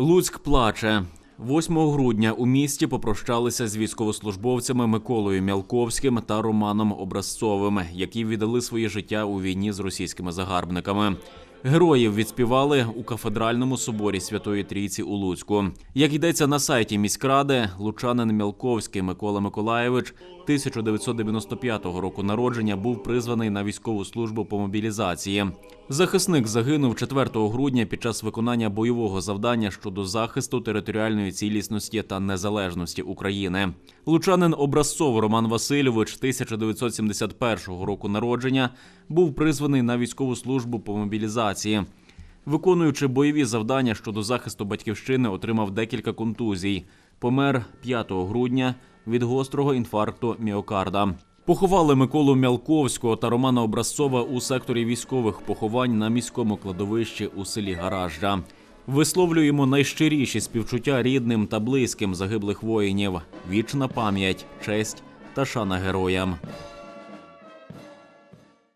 Луцьк плаче. 8 грудня у місті попрощалися з військовослужбовцями Миколою Мялковським та Романом Образцовим, які віддали своє життя у війні з російськими загарбниками. Героїв відспівали у кафедральному соборі Святої Трійці у Луцьку. Як йдеться на сайті міськради, лучанин Мялковський Микола Миколаєвич 1995 року народження був призваний на військову службу по мобілізації. Захисник загинув 4 грудня під час виконання бойового завдання щодо захисту територіальної цілісності та незалежності України. Лучанин образцов Роман Васильович 1971 року народження був призваний на військову службу по мобілізації. Виконуючи бойові завдання щодо захисту батьківщини, отримав декілька контузій. Помер 5 грудня від гострого інфаркту міокарда. Поховали Миколу Мялковського та Романа Образцова у секторі військових поховань на міському кладовищі у селі Гаражджа. Висловлюємо найщиріші співчуття рідним та близьким загиблих воїнів. Вічна пам'ять, честь та шана героям.